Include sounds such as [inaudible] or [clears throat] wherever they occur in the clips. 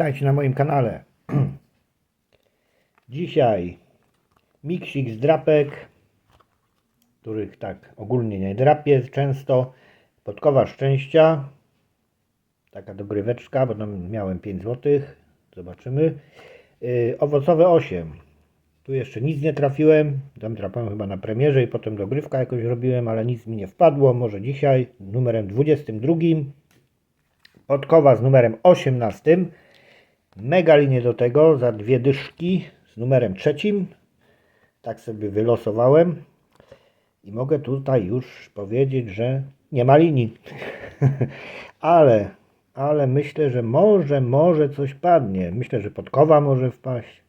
Witajcie na moim kanale. [clears throat] Dzisiaj miksik z drapek, których tak ogólnie nie drapię często. Podkowa szczęścia, taka dogryweczka, bo tam miałem 5 zł. Zobaczymy. Yy, owocowe 8. Tu jeszcze nic nie trafiłem. Tam trafałem chyba na premierze i potem dogrywka jakoś robiłem, ale nic mi nie wpadło. Może dzisiaj numerem 22. Podkowa z numerem 18. Mega linię do tego za dwie dyszki z numerem trzecim. Tak sobie wylosowałem. I mogę tutaj już powiedzieć, że nie ma linii. [laughs] ale, ale myślę, że może, może coś padnie. Myślę, że podkowa może wpaść.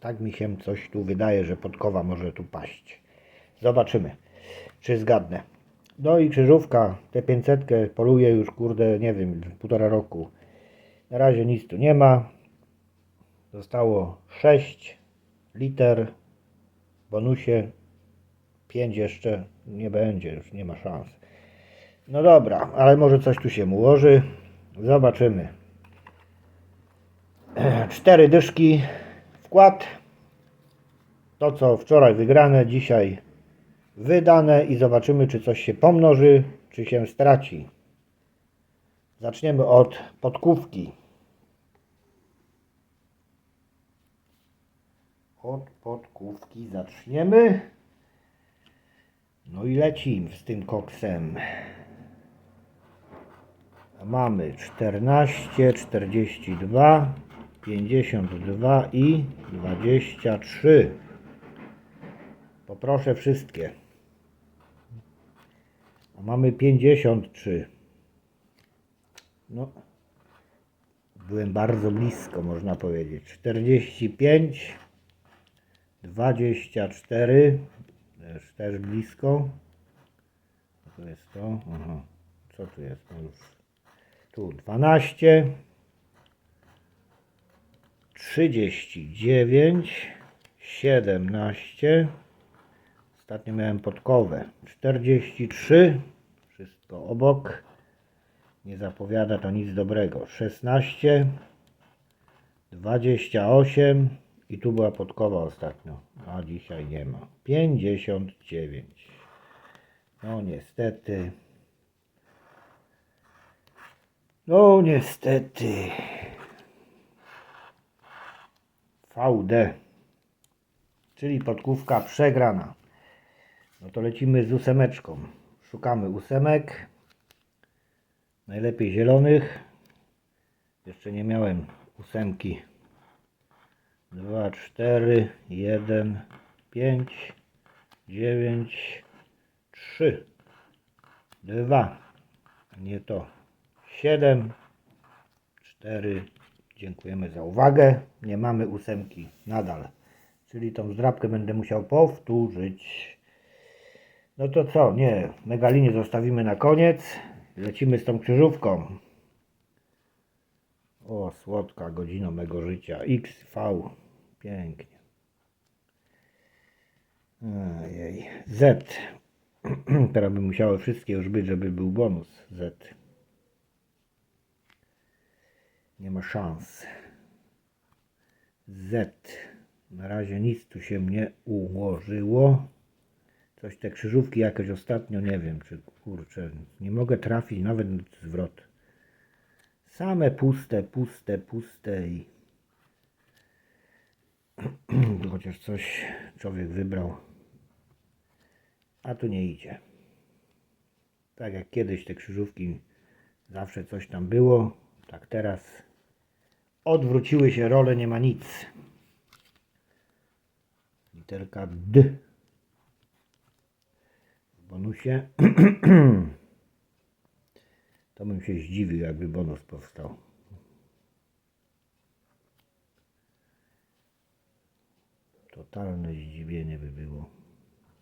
Tak mi się coś tu wydaje, że podkowa może tu paść. Zobaczymy, czy zgadnę. No i krzyżówka, tę 500 poluję już, kurde, nie wiem, półtora roku. Na razie nic tu nie ma. Zostało 6 liter. W bonusie 5 jeszcze nie będzie, już nie ma szans. No dobra, ale może coś tu się ułoży. Zobaczymy. [clears throat] Cztery dyszki wkład. To co wczoraj wygrane, dzisiaj wydane i zobaczymy, czy coś się pomnoży, czy się straci. Zaczniemy od podkówki. Od podkówki zaczniemy. No i lecimy z tym koksem. Mamy 14, 42, 52 i 23. Poproszę wszystkie. Mamy 53. No. Byłem bardzo blisko, można powiedzieć. 45. 24. Też, też blisko. To jest to? Aha. Co tu jest? No już. Tu 12. 39. 17. Ostatnio miałem podkowę. 43. Wszystko obok. Nie zapowiada to nic dobrego. 16. 28. I tu była podkowa ostatnio. A dzisiaj nie ma. 59. No niestety. No niestety. VD. Czyli podkówka przegrana. No to lecimy z ósemeczką. Szukamy ósemek. Najlepiej zielonych. Jeszcze nie miałem ósemki. 2, 4, 1, 5, 9, 3, 2. Nie to. 7, 4. Dziękujemy za uwagę. Nie mamy ósemki nadal. Czyli tą zdrabkę będę musiał powtórzyć. No to co? Nie. Megalinię zostawimy na koniec. Lecimy z tą krzyżówką. O, słodka godzina mego życia. XV. Pięknie. Ojej. Z. [clears throat] Teraz by musiały wszystkie już być, żeby był bonus. Z. Nie ma szans. Z. Na razie nic tu się nie ułożyło. Coś te krzyżówki jakoś ostatnio, nie wiem, czy kurczę, nie mogę trafić nawet na zwrot. Same puste, puste, puste i [clears throat] chociaż coś człowiek wybrał. A tu nie idzie. Tak jak kiedyś te krzyżówki zawsze coś tam było, tak teraz odwróciły się role, nie ma nic. Literka D w bonusie. [clears throat] To bym się zdziwił, jakby bonus powstał. Totalne zdziwienie by było.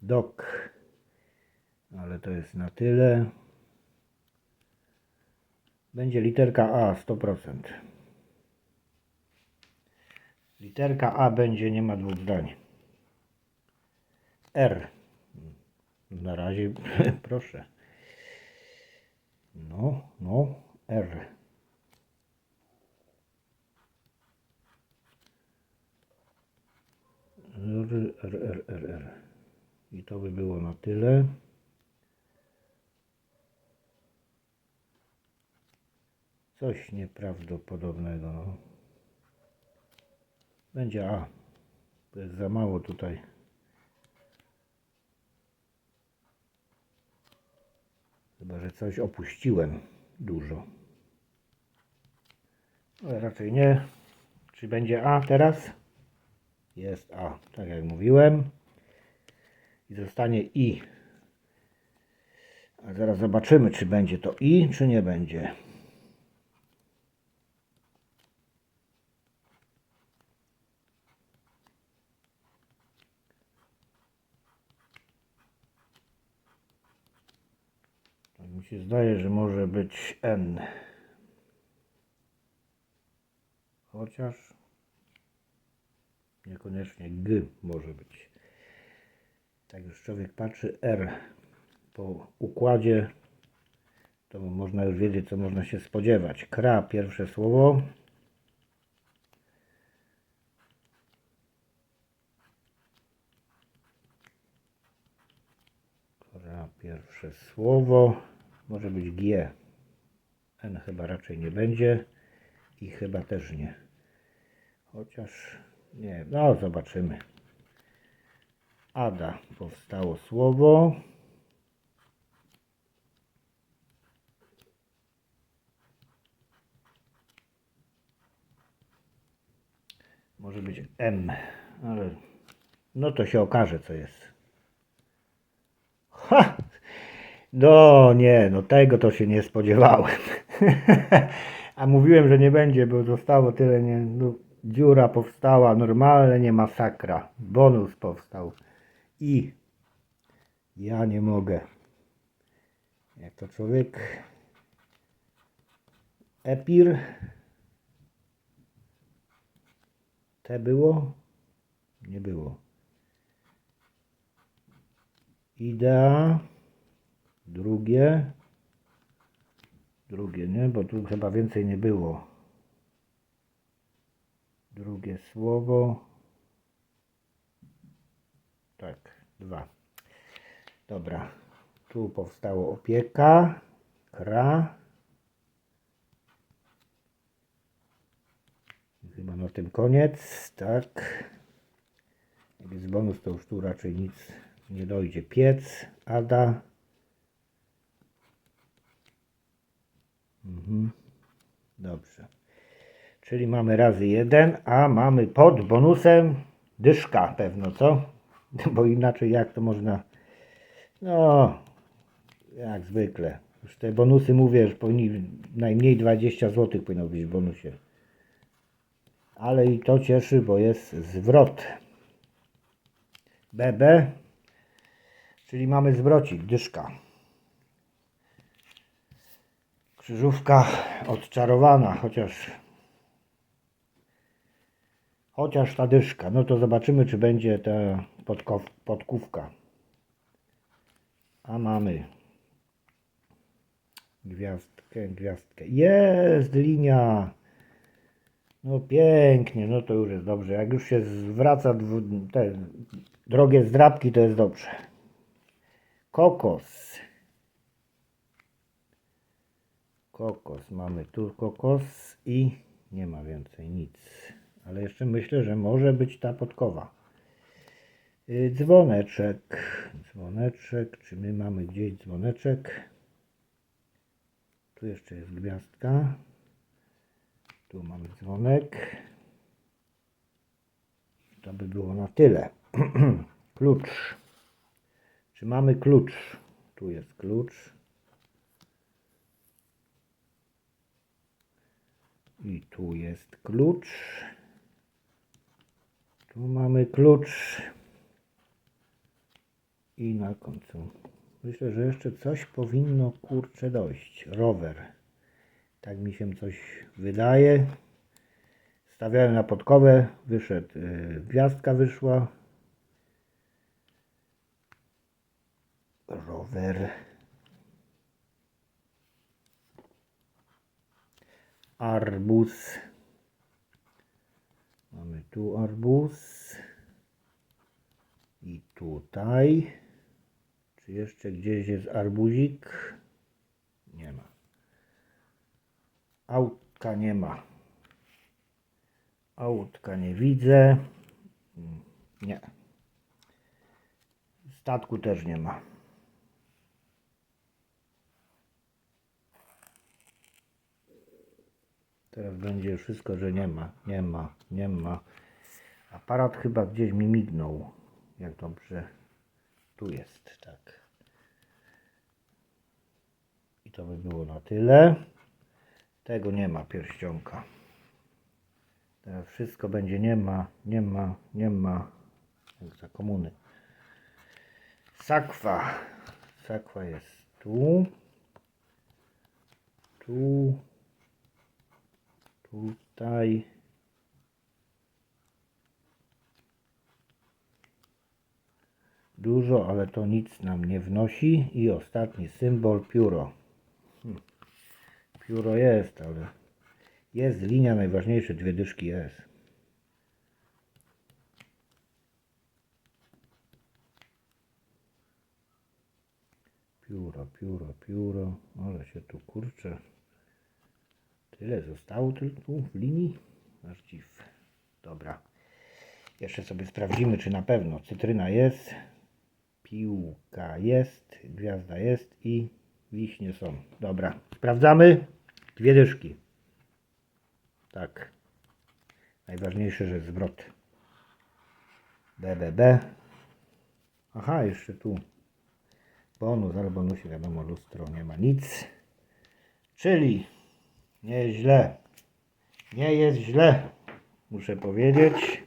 Dok. Ale to jest na tyle. Będzie literka A 100%. Literka A będzie, nie ma dwóch zdań. R. Na razie [laughs] proszę. No, no, R. R, R, R, R, R. I to by było na tyle. Coś nieprawdopodobnego. No. Będzie A. To jest za mało tutaj. Chyba, że coś opuściłem dużo. Ale raczej nie. Czy będzie A teraz? Jest A, tak jak mówiłem. I zostanie I. A zaraz zobaczymy, czy będzie to I, czy nie będzie. Tak mi się zdaje, że może być N. Chociaż niekoniecznie G może być. Tak już człowiek patrzy R po układzie, to można już wiedzieć, co można się spodziewać. Kra, pierwsze słowo. Kra, pierwsze słowo. Może być G. N chyba raczej nie będzie. I chyba też nie. Chociaż nie, no zobaczymy. Ada powstało słowo. Może być M, ale no to się okaże co jest. Ha! No nie, no tego to się nie spodziewałem. [laughs] A mówiłem, że nie będzie, bo zostało tyle, nie, no, dziura powstała, normalnie masakra. Bonus powstał. I ja nie mogę. Jak to człowiek Epir Te było? Nie było. Idea. Drugie. Drugie, nie? Bo tu chyba więcej nie było. Drugie słowo. Tak, dwa. Dobra. Tu powstało opieka. Kra. Chyba na tym koniec, tak. Jak jest bonus, to już tu raczej nic nie dojdzie. Piec, Ada. Mhm. Dobrze. Czyli mamy razy jeden, a mamy pod bonusem dyszka pewno, co? [laughs] Bo inaczej jak to można... No, jak zwykle. Już te bonusy mówię, że powinni najmniej 20 zł powinno być w bonusie. Ale i to cieszy, bo jest zwrot. BB, czyli mamy zwrocik, dyszka. Krzyżówka odczarowana, chociaż chociaż ta dyszka. No to zobaczymy, czy będzie ta podkow, podkówka. A mamy gwiazdkę, gwiazdkę. Jest linia. No pięknie, no to już jest dobrze. Jak już się zwraca te drogie zdrabki, to jest dobrze. Kokos. Kokos. Mamy tu kokos i nie ma więcej nic. Ale jeszcze myślę, że może być ta podkowa. Y, Dzwoneczek. Dzwoneczek. Czy my mamy gdzieś dzwoneczek? Tu jeszcze jest gwiazdka. Tu mamy dzwonek. To by było na tyle. [clears throat] klucz. Czy mamy klucz? Tu jest klucz. I tu jest klucz. Tu mamy klucz. I na końcu. Myślę, że jeszcze coś powinno kurczę dojść. Rower. Tak mi się coś wydaje. Stawiałem na podkowę, wyszedł, yy, gwiazdka wyszła. Rower. Arbuz. Mamy tu arbuz. I tutaj. Czy jeszcze gdzieś jest arbuzik? Nie ma. Autka nie ma. Autka nie widzę. Mm, Nie. Statku też nie ma. Teraz będzie wszystko, że nie ma, nie ma, nie ma. Aparat chyba gdzieś mi mignął. Jak dobrze. Tu jest, tak. I to by było na tyle. Tego nie ma pierścionka. Teraz wszystko będzie nie ma, nie ma, nie ma. Jak za komuny. Sakwa. Sakwa jest tu. Tu. Tutaj. Dużo, ale to nic nam nie wnosi. I ostatni symbol pióro. Hmm. Pióro jest, ale jest linia najważniejsze, dwie dyszki jest. Pióro, pióro, pióro. Ale się tu kurczę. Tyle zostało tylko w linii? Aż dziw. Dobra. Jeszcze sobie sprawdzimy, czy na pewno cytryna jest, piłka jest, gwiazda jest i wiśnie są. Dobra. Sprawdzamy. Dwie dyszki. Tak. Najważniejsze, że zwrot. BBB. Aha, jeszcze tu bonus, ale bonusie wiadomo, lustro nie ma nic. Czyli Nieźle. Nie jest źle, muszę powiedzieć.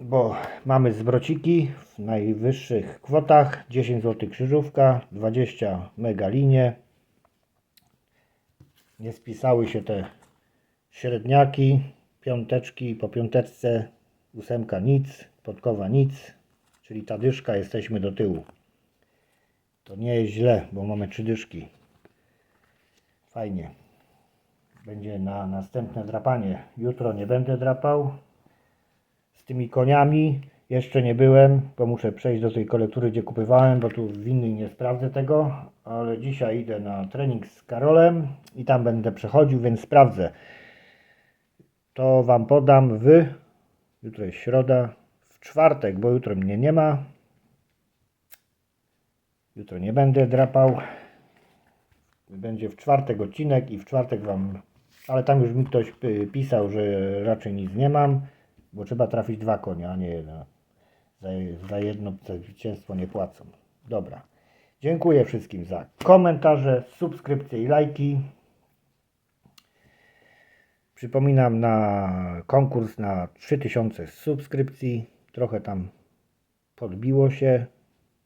Bo mamy zwrociki w najwyższych kwotach. 10 zł krzyżówka, 20 mega linie. Nie spisały się te średniaki, piąteczki po piąteczce, ósemka nic, podkowa nic, czyli ta dyszka jesteśmy do tyłu. To nie jest źle, bo mamy trzy dyszki. Fajnie. Będzie na następne drapanie. Jutro nie będę drapał. Z tymi koniami jeszcze nie byłem, bo muszę przejść do tej kolektury, gdzie kupywałem, bo tu w nie sprawdzę tego. Ale dzisiaj idę na trening z Karolem i tam będę przechodził, więc sprawdzę. To Wam podam w. Jutro jest środa. W czwartek, bo jutro mnie nie ma. Jutro nie będę drapał. Będzie w czwartek odcinek i w czwartek wam. Ale tam już mi ktoś y, pisał, że raczej nic nie mam, bo trzeba trafić dwa konie, a nie jedna. Za, za jedno zwycięstwo nie płacą. Dobra. Dziękuję wszystkim za komentarze, subskrypcje i lajki. Przypominam na konkurs na 3000 subskrypcji. Trochę tam podbiło się.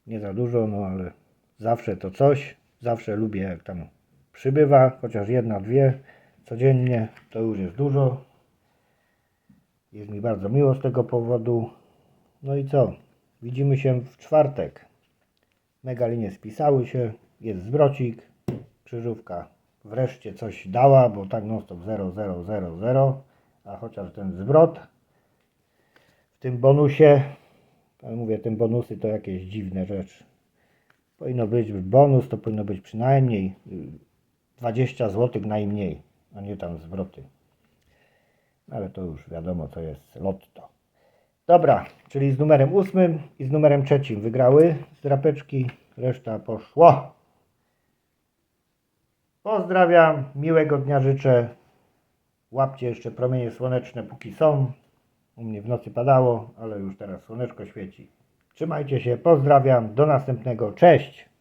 Nie za dużo, no ale zawsze to coś. Zawsze lubię jak tam przybywa, chociaż jedna, dwie codziennie, to już jest dużo. Jest mi bardzo miło z tego powodu. No i co? Widzimy się w czwartek. Mega linie spisały się, jest zwrocik, krzyżówka wreszcie coś dała, bo tak non stop 0, 0, 0, 0, a chociaż ten zwrot w tym bonusie, mówię, te bonusy to jakieś dziwne rzeczy. Powinno być bonus, to powinno być przynajmniej y, 20 zł najmniej, a nie tam zwroty. Ale to już wiadomo, to jest lotto. Dobra, czyli z numerem ósmym i z numerem trzecim wygrały z drapeczki, reszta poszło. Pozdrawiam, miłego dnia życzę. Łapcie jeszcze promienie słoneczne póki są. U mnie w nocy padało, ale już teraz słoneczko świeci. Trzymajcie się, pozdrawiam, do następnego, cześć!